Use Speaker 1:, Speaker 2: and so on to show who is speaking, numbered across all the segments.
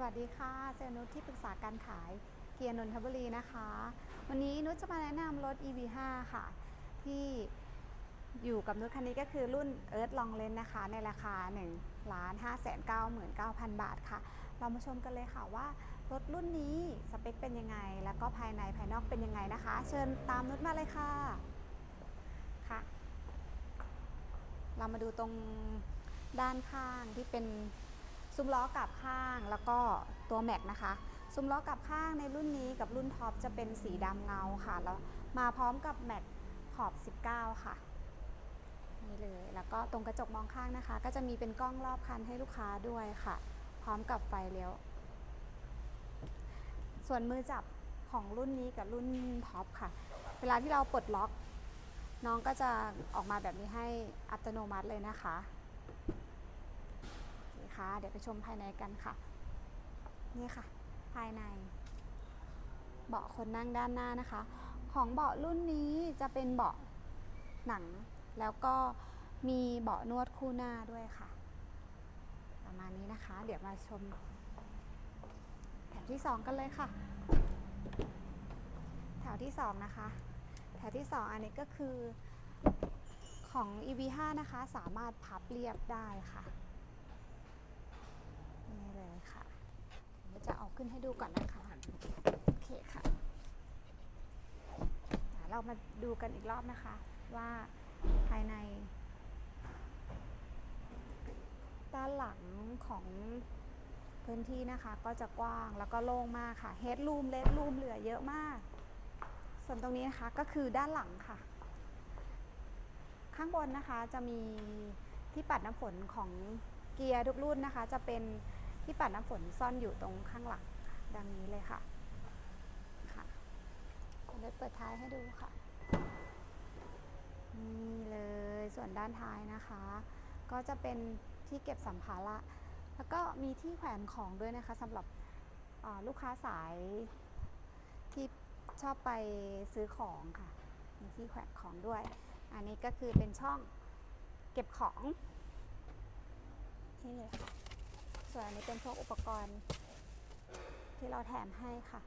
Speaker 1: สวัสดีค่ะเซลนุชที่ปรึกษาการขายเกียร์นนทบุรีนะคะ วันนี้นุชจะมาแนะนำรถ EV5 ค่ะ ที่อยู่กับนุชคันนี้ก็คือรุ่น Earth Long Range นะคะ ในราคา1ล้าน5 9 9 0 0บาทค่ะ เรามาชมกันเลยค่ะว่ารถรุ่นนี้สเปคเป็นยังไง แล้วก็ภายในภายนอกเป็นยังไงนะคะ เชิญตามนุชมาเลยค่ะค่ะ เรามาดูตรงด้านข้างที่เป็น ซุ้มล้อกลับข้างแล้วก็ตัวแม็กนะคะซุ้มล้อกลับข้างในรุ่นนี้กับรุ่นท็อปจะเป็นสีดำเงาค่ะแล้วมาพร้อมกับแม็กขอบ 19 ค่ะนี่เลยแล้วก็ตรงกระจกมองข้างนะคะ ก็จะมีเป็นกล้องรอบคันให้ลูกค้าด้วยค่ะ พร้อมกับไฟเลี้ยว ส่วนมือจับของรุ่นนี้กับรุ่นท็อปค่ะ เวลาที่เราปลดล็อก น้องก็จะออกมาแบบนี้ให้อัตโนมัติเลยนะคะ คะ เดี๋ยวไปชมภายในกันค่ะ นี่ค่ะ ภายใน เบาะคนนั่งด้านหน้านะคะ ของเบาะรุ่นนี้จะเป็นเบาะหนัง แล้วก็มีเบาะนวดคู่หน้าด้วยค่ะ ประมาณนี้นะคะ เดี๋ยวมาชม แถวที่ 2 กันเลยค่ะ แถวที่ 2 นะคะ แถวที่ 2 อันนี้ก็คือของ EV5 นะคะ สามารถพับเรียบได้ค่ะ เลยค่ะเดี๋ยวจะเอาขึ้นให้ดูก่อนนะคะโอเคค่ะอะ เรามาดูกันอีกรอบนะคะ ว่าภายใน ด้านหลังของพื้นที่นะคะ ก็จะกว้างแล้วก็โล่งมากค่ะเฮดรูมเลดรูมเหลือเยอะมาก ส่วนตรงนี้นะคะก็คือด้านหลังค่ะ ข้างบนนะคะจะมีที่ปัดน้ำฝนของเกียร์ทุกรุ่นนะคะ จะเป็น ที่ปัดน้ำฝนซ่อนอยู่ตรงข้างหลังดังนี้เลยค่ะค่ะเดี๋ยวเปิดท้ายให้ดูค่ะนี่เลยส่วนด้านท้ายนะคะ ก็จะเป็นที่เก็บสัมภาระแล้วก็มีที่แขวนของด้วยนะคะสำหรับลูกค้าสายที่ชอบไปซื้อของค่ะมีที่แขวนของด้วย อันนี้ก็คือเป็นช่องเก็บของนี่เลยค่ะ ส่วนอันนี้เป็นพวกอุปกรณ์ ที่เราแถมให้ค่ะ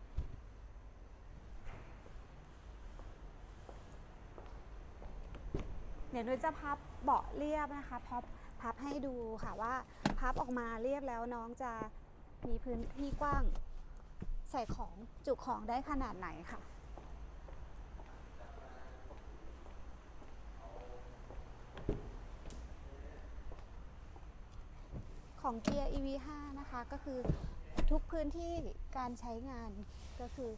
Speaker 1: เดี๋ยวนุ้ยจะพับเบาะเรียบนะคะพับพับให้ดูค่ะว่าพับออกมาเรียบแล้วน้องจะมีพื้นที่กว้าง ใส่ของจุของได้ขนาดไหนค่ะ ของเกียร์ EV5 นะคะก็คือทุกพื้นที่การใช้งานก็คือ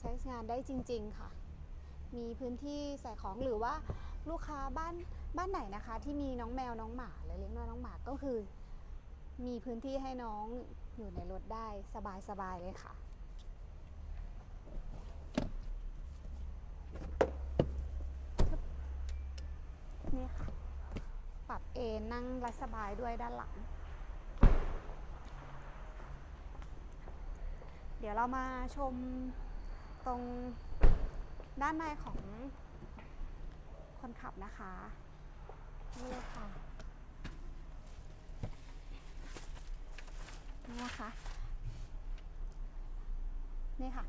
Speaker 1: ใช้งานได้จริง ๆ ค่ะ มีพื้นที่ใส่ของหรือว่าลูกค้าบ้านบ้านไหนนะคะ ที่มีน้องแมวน้องหมาหรือเลี้ยงน้องน้องหมาก็คือ มีพื้นที่ให้น้องอยู่ในรถได้สบายๆเลยค่ะนี่ค่ะ ปรับเอนนั่งรัสบายด้วยด้านหลัง เดี๋ยวเรามาชมตรงด้านในของคนขับนะคะนี่เลยค่ะนี่นะคะนี่ค่ะ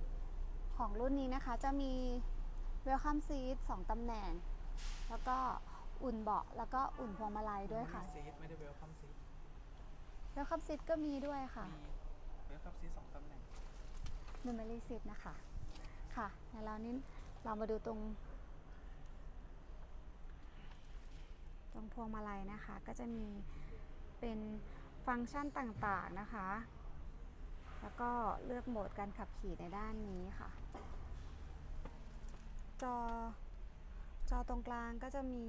Speaker 1: ของรุ่นนี้นะคะจะมี Welcome Seat 2ตำแหน่ง แล้วก็อุ่นเบาะแล้วก็อุ่นพวงมาลัยด้วยค่ะ
Speaker 2: ซีทไม่ได้เวลคัมซีท
Speaker 1: Welcome Seat ก็มีด้วยค่ะ
Speaker 2: มีเวลคัมซีทสองตำแหน่ง
Speaker 1: Memory Seat นะคะค่ะแล้วเรานี่เรามาดูตรง ตรงพวงมาลัยนะคะ ก็จะมีเป็นฟังก์ชันต่างๆนะคะ แล้วก็เลือกโหมดการขับขี่ในด้านนี้ค่ะ จอ จอตรงกลางก็จะมี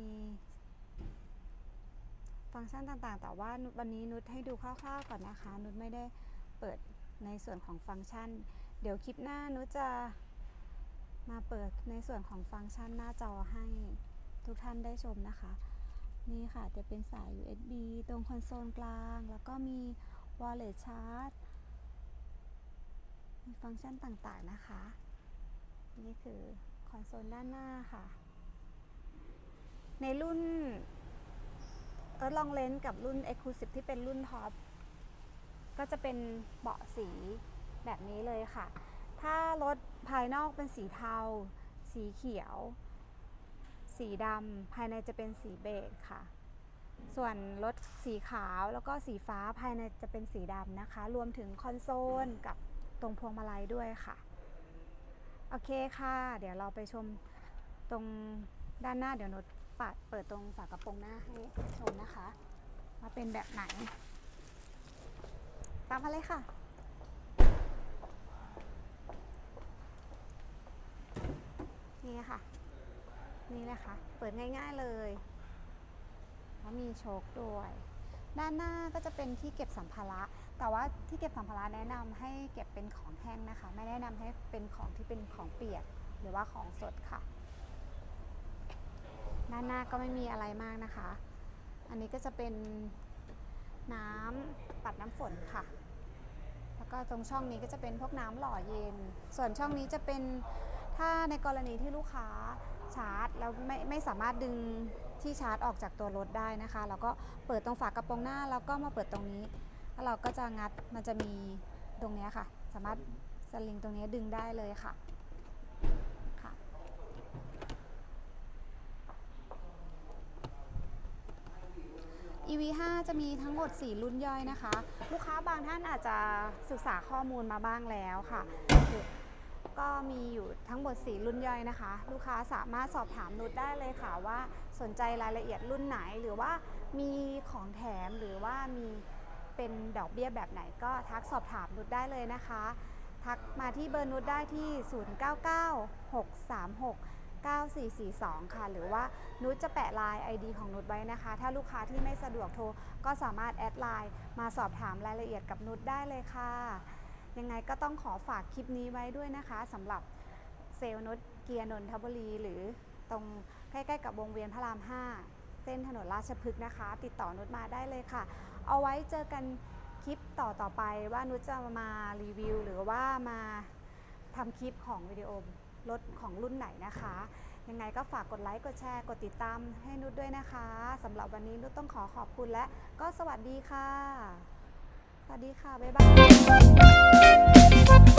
Speaker 1: ฟังก์ชันต่างๆ แต่ว่าวันนี้นุชให้ดูคร่าวๆก่อนนะคะ นุชไม่ได้เปิดในส่วนของฟังก์ชัน เดี๋ยวคลิปหน้านุจะมาเปิดในส่วนของฟังก์ชันหน้าจอให้ทุกท่านได้ชมนะคะ นี่ค่ะจะเป็นสาย USB ตรงคอนโซลกลาง แล้วก็มี Wallet Charge มีฟังก์ชันต่างๆนะคะ นี่คือคอนโซลด้านหน้าค่ะ ในรุ่นเออลองเลนกับรุ่น Exclusive ที่เป็นรุ่นท็อปก็จะเป็นเบาะสี แบบนี้เลยค่ะ ถ้ารถภายนอกเป็นสีเทา สีเขียว สีดำภายในจะเป็นสีเบจค่ะ ส่วนรถสีขาวแล้วก็สีฟ้าภายในจะเป็นสีดำนะคะ รวมถึงคอนโซลกับตรงพวงมาลัยด้วยค่ะ โอเคค่ะ เดี๋ยวเราไปชมตรงด้านหน้าเดี๋ยวนุชปัดเปิดตรงฝากระโปรงหน้าให้ชมนะคะ ว่าเป็นแบบไหน ตามมาเลยค่ะ นี่ค่ะ นี่นะคะ เปิดง่าย ๆเลยแล้วมีโชคด้วย ด้านหน้าก็จะเป็นที่เก็บสัมภาระ แต่ว่าที่เก็บสัมภาระแนะนำให้เก็บเป็นของแห้งนะคะ ไม่แนะนำให้เป็นของที่เป็นของเปียก หรือว่าของสดค่ะ ด้านหน้าก็ไม่มีอะไรมากนะคะ อันนี้ก็จะเป็นน้ำปัดน้ำฝนค่ะ แล้วก็ตรงช่องนี้ก็จะเป็นพวกน้ำหล่อเย็น ส่วนช่องนี้จะเป็น ถ้าในกรณีที่ลูกค้าชาร์จแล้วไม่ไม่สามารถดึงที่ชาร์จออกจากตัวรถได้นะคะแล้วก็เปิดตรงฝากระโปรงหน้าแล้วก็มาเปิดตรงนี้ แล้วเราก็จะงัดมันจะมีตรงนี้ค่ะ สามารถสลิงตรงนี้ดึงได้เลยค่ะค่ะ EV5 จะมีทั้งหมด 4 รุ่นย่อยนะคะ ลูกค้าบางท่านอาจจะศึกษาข้อมูลมาบ้างแล้วค่ะ ก็มีอยู่ทั้งหมด 4 รุ่นย่อยนะคะ ลูกค้าสามารถสอบถามนุชได้เลยค่ะว่าสนใจรายละเอียดรุ่นไหนหรือว่ามีของแถมหรือว่ามีเป็นดอกเบี้ยแบบไหนก็ทักสอบถามนุชได้เลยนะคะ ทักมาที่เบอร์นุชได้ที่ 099636 9442 ค่ะ หรือว่านุชจะแปะไลน์ ID ของนุชไว้นะคะ ถ้าลูกค้าที่ไม่สะดวกโทร ก็สามารถแอดไลน์มาสอบถามรายละเอียดกับนุชได้เลยค่ะ ยังไงก็ต้องขอฝากคลิปนี้ไว้ด้วยนะคะสำหรับเซลนุชเกียร์นนทบุรี หรือตรงใกล้ๆกับวงเวียนพระราม 5 เส้นถนนราชพฤกษ์นะคะ ติดต่อนุชมาได้เลยค่ะ เอาไว้เจอกันคลิปต่อๆไปว่านุชจะมารีวิว หรือว่ามาทำคลิปของวิดีโอรถของรุ่นไหนนะคะ ยังไงก็ฝากกดไลค์ กดแชร์ กดติดตามให้นุชด้วยนะคะสำหรับวันนี้นุชต้องขอขอบคุณและก็สวัสดีค่ะ สวัสดีค่ะ บ๊ายบาย